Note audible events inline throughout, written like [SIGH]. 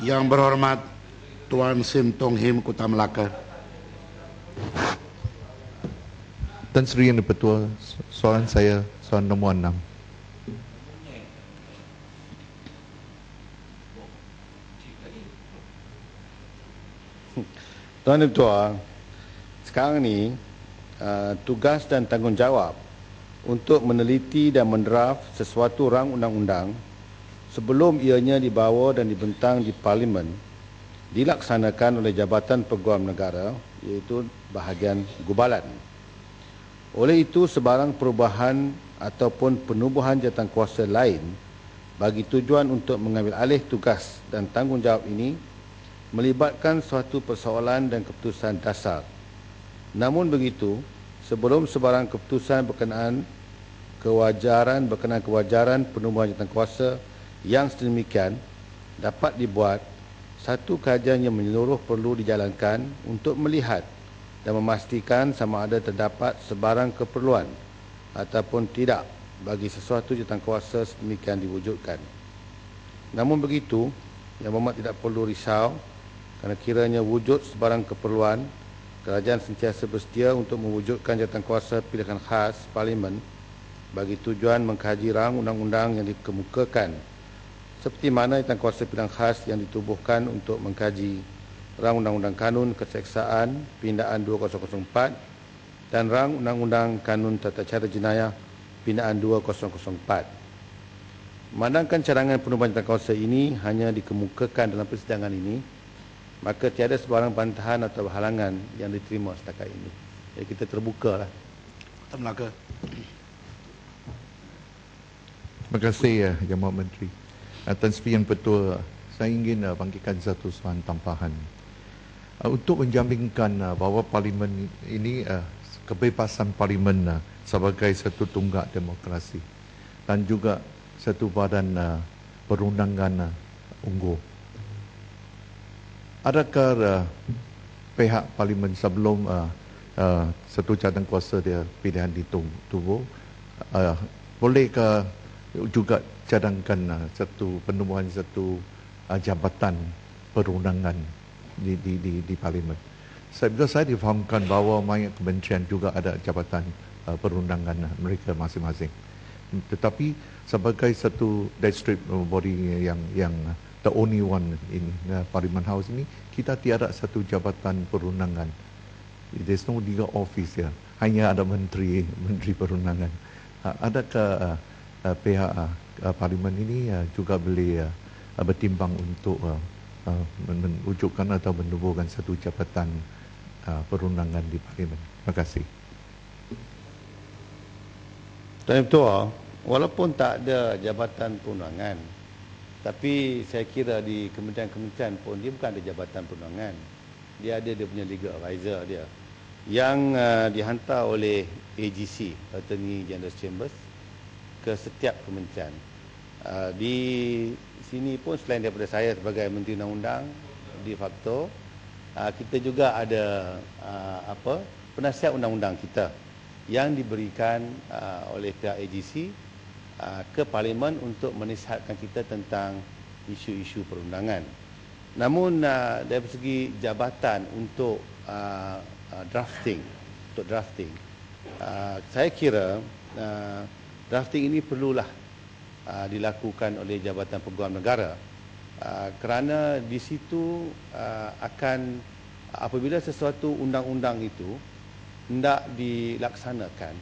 Yang berhormat Tuan Sim Tong Him Kota Melaka. Tan Sri Yang Dipertua, soalan saya soalan nombor enam. Tuan Ketua, sekarang ni uh, tugas dan tanggungjawab untuk meneliti dan mendraft sesuatu rang undang-undang sebelum ianya dibawa dan dibentang di Parlimen dilaksanakan oleh Jabatan Peguam Negara iaitu bahagian gubalan. Oleh itu sebarang perubahan ataupun penubuhan jawatankuasa lain bagi tujuan untuk mengambil alih tugas dan tanggungjawab ini melibatkan suatu persoalan dan keputusan dasar. Namun begitu, sebelum sebarang keputusan berkenaan kewajaran berkenaan kewajaran penubuhan jawatankuasa yang sedemikian dapat dibuat, satu kajian yang menyeluruh perlu dijalankan untuk melihat dan memastikan sama ada terdapat sebarang keperluan ataupun tidak bagi sesuatu jawatankuasa sedemikian diwujudkan. Namun begitu, Yang Berhormat tidak perlu risau kerana kiranya wujud sebarang keperluan, kerajaan sentiasa bersedia untuk mewujudkan jawatankuasa pilihan khas parlimen bagi tujuan mengkaji rang undang-undang yang dikemukakan seperti mana jawatankuasa pilihan khas yang ditubuhkan untuk mengkaji rang undang-undang kanun keseksaan pindaan 2004 dan rang undang-undang kanun tata cara jenayah pindaan 2004. Memandangkan cadangan penubuhan jawatankuasa ini hanya dikemukakan dalam persidangan ini, maka tiada sebarang bantahan atau halangan yang diterima setakat ini. Jadi kita terbuka lah. Kota Melaka. Terima kasih ya, Yang Mohd Menteri. Sri Yang Petua, saya ingin uh, bangkitkan satu soalan tampahan. Uh, untuk menjaminkan uh, bahawa parlimen ini uh, kebebasan parlimen uh, sebagai satu tunggak demokrasi dan juga satu badan uh, perundangan uh, unggul. Adakah uh, pihak parlimen sebelum uh, uh, satu jawatan kuasa dia pilihan ditubuh uh, bolehkah juga cadangkan uh, satu penubuhan satu uh, jabatan perundangan di di di, di parlimen. Saya bila saya difahamkan bahawa banyak kementerian juga ada jabatan uh, perundangan uh, mereka masing-masing. Tetapi sebagai satu district body yang yang the only one in uh, Parliament House ini kita tiada satu jabatan perundangan. There's no legal office ya. Hanya ada menteri [LAUGHS] menteri perundangan. Uh, adakah uh, uh, pihak uh, uh, parlimen ini uh, juga boleh uh, uh, bertimbang untuk uh, uh, mewujudkan atau menubuhkan satu jabatan uh, perundangan di parlimen. Terima kasih. Tuan Ketua, walaupun tak ada jabatan perundangan, tapi saya kira di kementerian-kementerian pun dia bukan ada jabatan perundangan. Dia ada dia punya legal advisor dia yang uh, dihantar oleh AGC, Attorney General Chambers ke setiap kementerian. Uh, di sini pun selain daripada saya sebagai Menteri Undang-Undang di faktor, uh, kita juga ada uh, apa penasihat undang-undang kita yang diberikan oleh pihak AGC ke parlimen untuk menasihatkan kita tentang isu-isu perundangan. Namun dari segi jabatan untuk drafting, untuk drafting, saya kira drafting ini perlulah dilakukan oleh Jabatan Peguam Negara. Kerana di situ akan apabila sesuatu undang-undang itu hendak dilaksanakan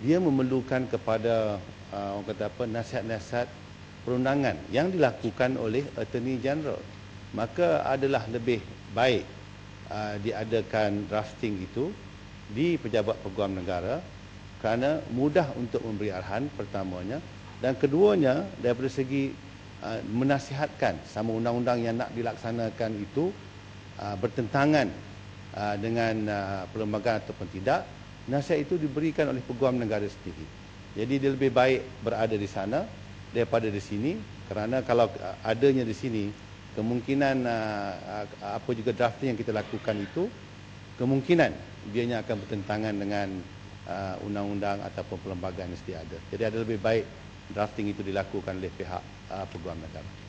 dia memerlukan kepada orang kata apa nasihat-nasihat perundangan yang dilakukan oleh attorney general. Maka adalah lebih baik diadakan drafting itu di pejabat peguam negara kerana mudah untuk memberi arahan pertamanya dan keduanya daripada segi uh, menasihatkan sama undang-undang yang nak dilaksanakan itu uh, bertentangan uh, dengan uh, perlembagaan ataupun tidak nasihat itu diberikan oleh peguam negara sendiri jadi dia lebih baik berada di sana daripada di sini kerana kalau uh, adanya di sini kemungkinan uh, uh, apa juga drafting yang kita lakukan itu kemungkinan dianya akan bertentangan dengan uh, undang-undang ataupun perlembagaan yang sedia ada. Jadi ada lebih baik drafting itu dilakukan oleh pihak uh, peguam negara.